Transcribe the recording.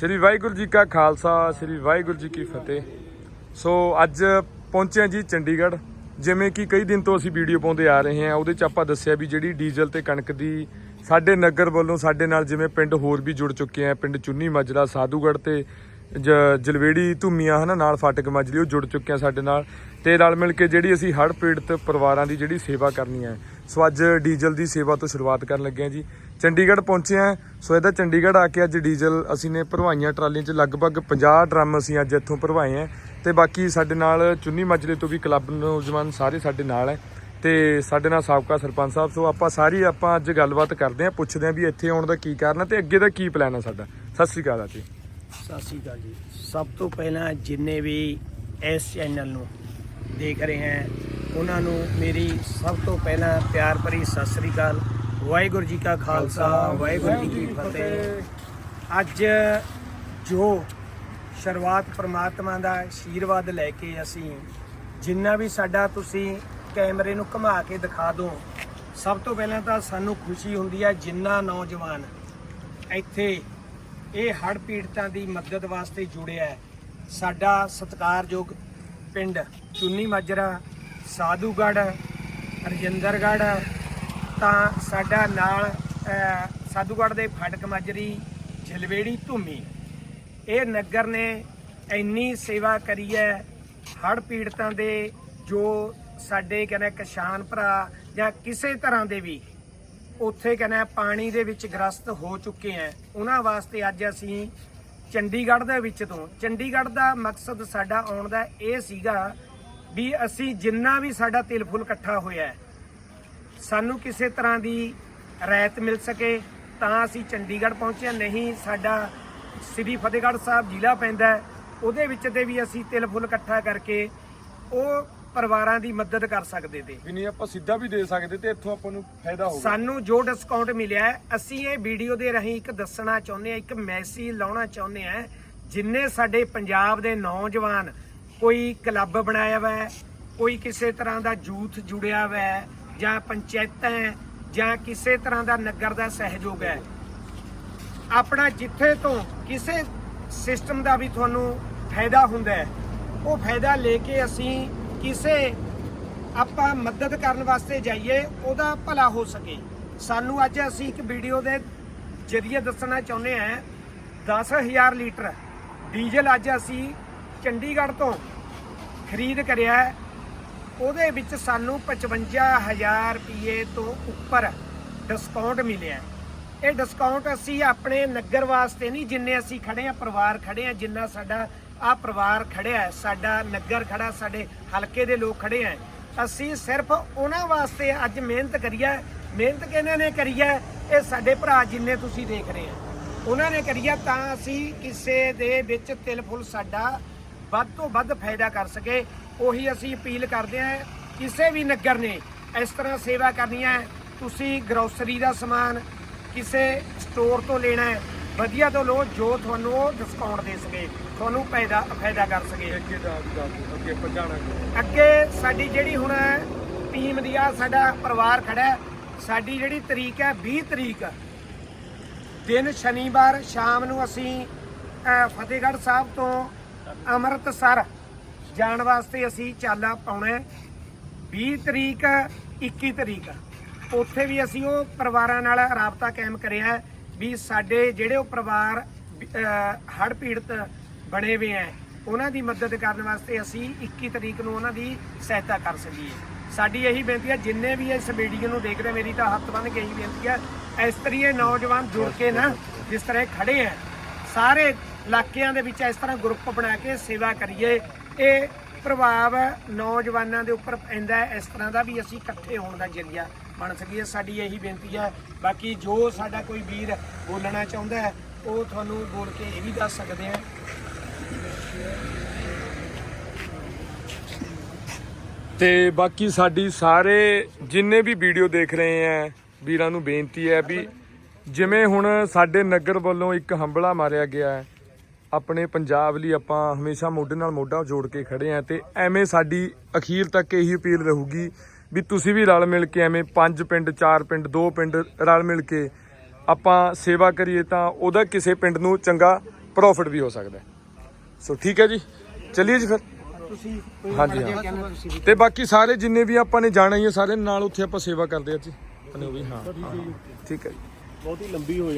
ਸ੍ਰੀ ਵਾਹਿਗੁਰੂ ਜੀ ਕਾ ਖਾਲਸਾ, ਸ੍ਰੀ ਵਾਹਿਗੁਰੂ ਜੀ ਕੀ ਫਤਿਹ। ਸੋ ਅੱਜ ਪਹੁੰਚੇ ਜੀ ਚੰਡੀਗੜ੍ਹ। ਜਿਵੇਂ ਕਿ ਕਈ ਦਿਨ ਤੋਂ ਅਸੀਂ ਵੀਡੀਓ ਪਾਉਂਦੇ ਆ ਰਹੇ ਹਾਂ, ਉਹਦੇ ਚ ਆਪਾਂ ਦੱਸਿਆ ਵੀ ਜਿਹੜੀ ਡੀਜ਼ਲ ਤੇ ਕਣਕ ਦੀ ਸਾਡੇ ਨਗਰ ਵੱਲੋਂ ਸਾਡੇ ਨਾਲ ਜਿਵੇਂ ਪਿੰਡ ਹੋਰ ਵੀ ਜੁੜ ਚੁੱਕੇ ਆ, ਪਿੰਡ ਚੁੰਨੀ ਮਾਜਰਾ, ਸਾਧੂਗੜ੍ਹ ਤੇ ਜਲਵੇੜੀ ਧੂਮੀਆਂ ਹਨਾ, ਨਾਲ ਫਾਟਕ ਮਾਜਰੀ, ਉਹ ਜੁੜ ਚੁੱਕੇ ਆ ਸਾਡੇ ਨਾਲ। ਤੇ ਰਲ ਮਿਲ ਕੇ ਜਿਹੜੀ ਅਸੀਂ ਹੜ੍ਹ ਪੀੜਤ ਪਰਿਵਾਰਾਂ ਦੀ ਜਿਹੜੀ ਸੇਵਾ ਕਰਨੀ ਹੈ ਸੋ ਅੱਜ ਡੀਜ਼ਲ ਦੀ ਸੇਵਾ ਤੋਂ ਸ਼ੁਰੂਆਤ ਕਰਨ ਲੱਗੇ ਹਾਂ ਜੀ। ਚੰਡੀਗੜ੍ਹ ਪਹੁੰਚੇ ਹਾਂ। ਸੋ ਇਹਦਾ ਚੰਡੀਗੜ੍ਹ ਆ ਕੇ ਅੱਜ ਡੀਜ਼ਲ ਅਸੀਂ ਨੇ ਭਰਵਾਈਆਂ ਟਰਾਲੀਆਂ 'ਚ, ਲਗਭਗ 50 ਡਰਮ ਅਸੀਂ ਅੱਜ ਇੱਥੋਂ ਭਰਵਾਏ ਹਾਂ। ਤੇ ਬਾਕੀ ਸਾਡੇ ਨਾਲ ਚੁੰਨੀ ਮਾਜਰੇ ਤੋਂ ਵੀ ਕਲੱਬ ਨੌਜਵਾਨ ਸਾਰੇ ਸਾਡੇ ਨਾਲ ਹੈ। ਤੇ ਸਾਡੇ ਨਾਲ ਸਾਬਕਾ ਸਰਪੰਚ ਸਾਹਿਬ, ਸੋ ਆਪਾਂ ਸਾਰੀ ਆਪਾਂ ਅੱਜ ਗੱਲਬਾਤ ਕਰਦੇ ਹਾਂ, ਪੁੱਛਦੇ ਹਾਂ ਵੀ ਇੱਥੇ ਆਉਣ ਦਾ ਕੀ ਕਾਰਨ ਹੈ ਤੇ ਅੱਗੇ ਦਾ ਕੀ ਪਲਾਨ ਹੈ ਸਾਡਾ। ਸਤਿ ਸ੍ਰੀ ਅਕਾਲ ਜੀ ਸਤਿ ਸ਼੍ਰੀ ਅਕਾਲ ਜੀ। ਸਭ ਤੋਂ ਪਹਿਲਾਂ ਜਿੰਨੇ ਵੀ ਇਸ ਚੈਨਲ ਨੂੰ ਦੇਖ ਰਹੇ ਹੈ, ਉਹਨਾਂ ਨੂੰ ਮੇਰੀ ਸਭ ਤੋਂ ਪਹਿਲਾਂ ਪਿਆਰ ਭਰੀ ਸਤਿ ਸ਼੍ਰੀ ਅਕਾਲ। ਵਾਹਿਗੁਰੂ ਜੀ ਕਾ ਖਾਲਸਾ, ਵਾਹਿਗੁਰੂ ਜੀ ਕੀ ਫਤਿਹ। ਅੱਜ ਜੋ ਸ਼ੁਰੂਆਤ ਪ੍ਰਮਾਤਮਾ ਦਾ ਆਸ਼ੀਰਵਾਦ ਲੈ ਕੇ ਅਸੀਂ, ਜਿੰਨਾ ਵੀ ਸਾਡਾ ਤੁਸੀਂ ਕੈਮਰੇ ਨੂੰ ਘੁਮਾ ਕੇ ਦਿਖਾ ਦਿਓ ਸਭ ਤੋਂ ਪਹਿਲਾਂ ਤਾਂ ਸਾਨੂੰ ਖੁਸ਼ੀ ਹੁੰਦੀ ਹੈ ਜਿੰਨਾ ਨੌਜਵਾਨ ਇੱਥੇ ਇਹ ਹੜ੍ਹ ਪੀੜਤਾਂ ਦੀ ਮਦਦ ਵਾਸਤੇ ਜੁੜਿਆ ਹੈ। ਸਾਡਾ ਸਤਿਕਾਰਯੋਗ ਪਿੰਡ ਚੁੰਨੀ ਮਾਜਰਾ ਸਾਧੂਗੜ੍ਹ, ਰਜਿੰਦਰਗੜ੍ਹ ਤਾਂ ਸਾਡਾ ਨਾਲ ਅਹ, ਸਾਧੂਗੜ੍ਹ ਦੇ ਫਾਟਕ ਮਾਜਰੀ ਜਲਵੇੜੀ ਧੂਮੀ। ਇਹ ਨਗਰ ਨੇ ਇੰਨੀ ਸੇਵਾ ਕਰੀ ਹੈ ਹੜ੍ਹ ਪੀੜਤਾਂ ਦੇ ਜੋ ਸਾਡੇ ਕਹਿੰਦੇ ਕਿਸਾਨ ਭਰਾ ਜਾਂ ਕਿਸੇ ਤਰ੍ਹਾਂ ਦੇ ਵੀ ਉੱਥੇ ਕਹਿੰਦੇ ਪਾਣੀ ਦੇ ਵਿੱਚ ਗ੍ਰਸਤ ਹੋ ਚੁੱਕੇ ਆ ਉਹਨਾਂ ਵਾਸਤੇ ਅੱਜ ਅਸੀਂ ਚੰਡੀਗੜ੍ਹ ਦੇ ਵਿੱਚ ਤੋਂ ਚੰਡੀਗੜ੍ਹ ਦਾ ਮਕਸਦ ਸਾਡਾ ਆਉਣ ਦਾ ਇਹ ਸੀਗਾ ਵੀ ਅਸੀਂ ਜਿੰਨਾ ਵੀ ਸਾਡਾ ਤਿਲ ਫੁੱਲ ਇਕੱਠਾ ਹੋਇਆ ਸਾਨੂੰ ਕਿਸੇ ਤਰ੍ਹਾਂ ਦੀ ਰਾਇਤ ਮਿਲ ਸਕੇ ਤਾਂ ਅਸੀਂ ਚੰਡੀਗੜ੍ਹ ਪਹੁੰਚੇ ਨਹੀਂ ਸਾਡਾ ਸ੍ਰੀ ਫਤਿਹਗੜ੍ਹ ਸਾਹਿਬ ਜ਼ਿਲ੍ਹਾ ਪੈਂਦਾ ਉਹਦੇ ਵਿੱਚ ਤੇ ਵੀ ਅਸੀਂ ਤਿਲ ਫੁੱਲ ਇਕੱਠਾ ਕਰਕੇ ਉਹ ਪਰਿਵਾਰਾਂ ਦੀ ਮਦਦ ਕਰ ਸਕਦੇ ਤੇ। ਵੀ ਨਹੀਂ ਆਪਾਂ ਸਿੱਧਾ ਵੀ ਦੇ ਸਕਦੇ ਤੇ ਇੱਥੋਂ ਆਪਾਂ ਨੂੰ ਫਾਇਦਾ ਹੋਊਗਾ। ਸਾਨੂੰ ਜੋ ਡਿਸਕਾਊਂਟ ਮਿਲਿਆ ਹੈ, ਅਸੀਂ ਇਹ ਵੀਡੀਓ ਦੇ ਰਾਹੀਂ ਇੱਕ ਦੱਸਣਾ ਚਾਹੁੰਦੇ ਹਾਂ ਇੱਕ ਮੈਸੇਜ ਲਾਉਣਾ ਚਾਹੁੰਦੇ ਹਾਂ ਜਿੰਨੇ ਸਾਡੇ ਪੰਜਾਬ ਦੇ ਨੌਜਵਾਨ ਕੋਈ ਕਲੱਬ ਬਣਾਇਆ ਹੋਇਆ ਹੈ ਕੋਈ ਕਿਸੇ ਤਰ੍ਹਾਂ ਦਾ ਜੂਥ ਜੁੜਿਆ ਹੋਇਆ ਹੈ ਜਾਂ ਪੰਚਾਇਤਾਂ ਜਾਂ ਕਿਸੇ ਤਰ੍ਹਾਂ ਦਾ ਨਗਰ ਦਾ ਸਹਿਯੋਗ ਹੈ। ਆਪਣਾ ਜਿੱਥੇ ਤੋਂ ਕਿਸੇ ਸਿਸਟਮ ਦਾ ਵੀ ਤੁਹਾਨੂੰ ਫਾਇਦਾ ਹੁੰਦਾ ਹੈ, ਉਹ ਫਾਇਦਾ ਲੈ ਕੇ ਅਸੀਂ ਕਿਸੇ ਆਪਾਂ ਮਦਦ ਕਰਨ ਵਾਸਤੇ ਜਾਈਏ, ਉਹਦਾ ਭਲਾ ਹੋ ਸਕੇ। ਸਾਨੂੰ ਅੱਜ ਅਸੀਂ ਇੱਕ ਵੀਡੀਓ ਦੇ ਜਰੀਏ ਦੱਸਣਾ ਚਾਹੁੰਦੇ ਹਾਂ 10000 ਲੀਟਰ ਡੀਜ਼ਲ ਅੱਜ ਅਸੀਂ ਚੰਡੀਗੜ੍ਹ ਤੋਂ ਖਰੀਦ ਕਰਿਆ ਉਹਦੇ ਵਿੱਚ ਸਾਨੂੰ 55000 ਰੁਪਏ ਤੋਂ ਉੱਪਰ ਡਿਸਕਾਊਂਟ ਮਿਲਿਆ ਇਹ ਡਿਸਕਾਊਂਟ ਅਸੀਂ ਆਪਣੇ ਨਗਰ ਵਾਸਤੇ ਨਹੀਂ, ਜਿੰਨੇ ਅਸੀਂ ਖੜੇ ਆ ਪਰਿਵਾਰ ਖੜੇ ਆ ਜਿੰਨਾ ਸਾਡਾ ਆ ਪਰਿਵਾਰ ਖੜਿਆ ਸਾਡਾ ਨਗਰ ਖੜਾ, ਸਾਡੇ ਹਲਕੇ ਦੇ ਲੋਕ ਖੜੇ ਆ ਅਸੀਂ ਸਿਰਫ ਉਹਨਾਂ ਵਾਸਤੇ ਅੱਜ ਮਿਹਨਤ ਕਰੀ ਮਿਹਨਤ ਕਿਹਨਾਂ ਨੇ ਕਰੀ ਹੈ? ਇਹ ਸਾਡੇ ਭਰਾ ਜਿੰਨੇ ਤੁਸੀਂ ਦੇਖ ਰਹੇ ਆ ਉਹਨਾਂ ਨੇ ਕਰੀ ਤਾਂ ਅਸੀਂ ਕਿਸੇ ਦੇ ਵਿੱਚ ਤਿਲ ਫੁੱਲ ਸਾਡਾ ਵੱਧ ਤੋਂ ਵੱਧ ਫਾਇਦਾ ਕਰ ਸਕੇ ਉਹੀ ਅਸੀਂ ਅਪੀਲ ਕਰਦੇ ਹਾਂ ਕਿਸੇ ਵੀ ਨਗਰ ਨੇ ਇਸ ਤਰ੍ਹਾਂ ਸੇਵਾ ਕਰਨੀ ਹੈ। ਤੁਸੀਂ ਗਰੋਸਰੀ ਦਾ ਸਮਾਨ ਕਿਸੇ ਸਟੋਰ ਤੋਂ ਲੈਣਾ ਹੈ ਵਧੀਆ ਤੋਂ ਲੋ ਜੋ ਤੁਹਾਨੂੰ ਉਹ ਡਿਸਕਾਊਂਟ ਦੇ ਸਕੇ ਤੁਹਾਨੂੰ ਫਾਇਦਾ ਫਾਇਦਾ ਕਰ ਸਕੇ। ਅੱਗੇ ਦਾ ਅੱਗੇ ਪਹੁੰਚਾਣਾ ਅੱਗੇ ਸਾਡੀ ਜਿਹੜੀ ਹੁਣ ਟੀਮ ਦੀ ਆ ਸਾਡਾ ਪਰਿਵਾਰ ਖੜਾ ਹੈ ਸਾਡੀ ਜਿਹੜੀ ਤਰੀਕ ਹੈ 20 ਤਰੀਕ ਦਿਨ ਸ਼ਨੀਵਾਰ ਸ਼ਾਮ ਨੂੰ ਅਸੀਂ ਫਤਿਹਗੜ੍ਹ ਸਾਹਿਬ ਤੋਂ ਅੰਮ੍ਰਿਤਸਰ ਜਾਣ ਵਾਸਤੇ ਅਸੀਂ ਚਾਲਾ ਪਾਉਣਾ ਹੈ। 20 ਤਰੀਕ 21 ਤਰੀਕ। ਉੱਥੇ ਵੀ ਅਸੀਂ ਉਹ ਪਰਿਵਾਰਾਂ ਨਾਲ ਰਾਬਤਾ ਕਾਇਮ ਕਰਿਆ ਵੀ ਸਾਡੇ ਜਿਹੜੇ ਉਹ ਪਰਿਵਾਰ ਹੜ ਪੀੜਤ ਬਣੇ ਹੋਏ ਹੈ, ਉਹਨਾਂ ਦੀ ਮਦਦ ਕਰਨ ਵਾਸਤੇ ਅਸੀਂ 21 ਤਰੀਕ ਨੂੰ ਉਹਨਾਂ ਦੀ ਸਹਾਇਤਾ ਕਰ ਸਕੀਏ। ਸਾਡੀ ਇਹੀ ਬੇਨਤੀ ਹੈ, ਜਿੰਨੇ ਵੀ ਇਸ ਵੀਡੀਓ ਨੂੰ ਦੇਖ ਰਹੇ ਮੇਰੀ ਤਾਂ ਹੱਥ ਬੰਨ ਕੇ ਇਹੀ ਬੇਨਤੀ ਹੈ, ਇਸ ਤਰੀਕੇ ਨੌਜਵਾਨ ਜੁੜ ਕੇ ਨਾ ਜਿਸ ਤਰ੍ਹਾਂ ਇਹ ਖੜੇ ਹੈ, ਸਾਰੇ ਇਲਾਕਿਆਂ ਦੇ ਵਿੱਚ ਇਸ ਤਰ੍ਹਾਂ ਗਰੁੱਪ ਬਣਾ ਕੇ ਸੇਵਾ ਕਰੀਏ ਇਹ ਪ੍ਰਭਾਵ ਨੌਜਵਾਨਾਂ ਦੇ ਉੱਪਰ ਪੈਂਦਾ ਹੈ। ਇਸ ਤਰ੍ਹਾਂ ਦਾ ਵੀ ਅਸੀਂ ਇਕੱਠੇ ਹੋਣ ਦਾ ਜਰੀਆ ਬਣ ਸਕੀਏ। ਸਾਡੀ ਇਹੀ ਬੇਨਤੀ ਹੈ। ਬਾਕੀ ਜੋ ਸਾਡਾ ਕੋਈ ਵੀਰ ਬੋਲਣਾ ਚਾਹੁੰਦਾ ਹੈ, ਉਹ ਤੁਹਾਨੂੰ ਬੋਲ ਕੇ ਇਹ ਵੀ ਦੱਸ ਸਕਦੇ ਆ ਤੇ ਬਾਕੀ ਸਾਡੀ ਸਾਰੇ ਜਿੰਨੇ ਵੀ ਵੀਡੀਓ ਦੇਖ ਰਹੇ ਆ, ਵੀਰਾਂ ਨੂੰ ਬੇਨਤੀ ਹੈ ਵੀ ਜਿਵੇਂ ਹੁਣ ਸਾਡੇ ਨਗਰ ਵੱਲੋਂ ਇੱਕ ਹੰਬਲਾ ਮਾਰਿਆ ਗਿਆ ਹੈ ਆਪਣੇ ਪੰਜਾਬ ਲਈ ਆਪਾਂ ਹਮੇਸ਼ਾ ਮੋਢੇ ਨਾਲ ਮੋਢਾ ਜੋੜ ਕੇ ਖੜੇ ਆ ਤੇ ਐਵੇਂ ਸਾਡੀ ਅਖੀਰ ਤੱਕ ਇਹੀ ਅਪੀਲ ਰਹੂਗੀ ਵੀ ਤੁਸੀਂ ਵੀ ਰਲ ਮਿਲ ਕੇ ਐਵੇਂ ਪੰਜ ਪਿੰਡ ਚਾਰ ਪਿੰਡ ਦੋ ਪਿੰਡ ਰਲ ਮਿਲ ਕੇ ਆਪਾਂ ਸੇਵਾ ਕਰੀਏ ਤਾਂ ਉਹਦਾ ਕਿਸੇ ਪਿੰਡ ਨੂੰ ਚੰਗਾ ਪ੍ਰੋਫਿਟ ਵੀ ਹੋ ਸਕਦਾ ਹੈ। ਸੋ ਠੀਕ ਹੈ ਜੀ ਚਲਿਏ ਜੀ ਫਿਰ। ਤੁਸੀਂ ਹਾਂਜੀ ਹਾਂ। ਤੇ ਬਾਕੀ ਸਾਰੇ ਜਿੰਨੇ ਵੀ ਆਪਾਂ ਨੇ ਜਾਣਾ ਹੀ ਹੈ ਸਾਰੇ ਨਾਲ ਉੱਥੇ ਆਪਾਂ ਸੇਵਾ ਕਰਦੇ ਆ ਜੀ। ਆਪਣੇ ਉਹ ਵੀ ਹਾਂ ਹਾਂ। ਠੀਕ ਹੈ ਜੀ। ਬਹੁਤੀ ਲੰਬੀ ਹੋ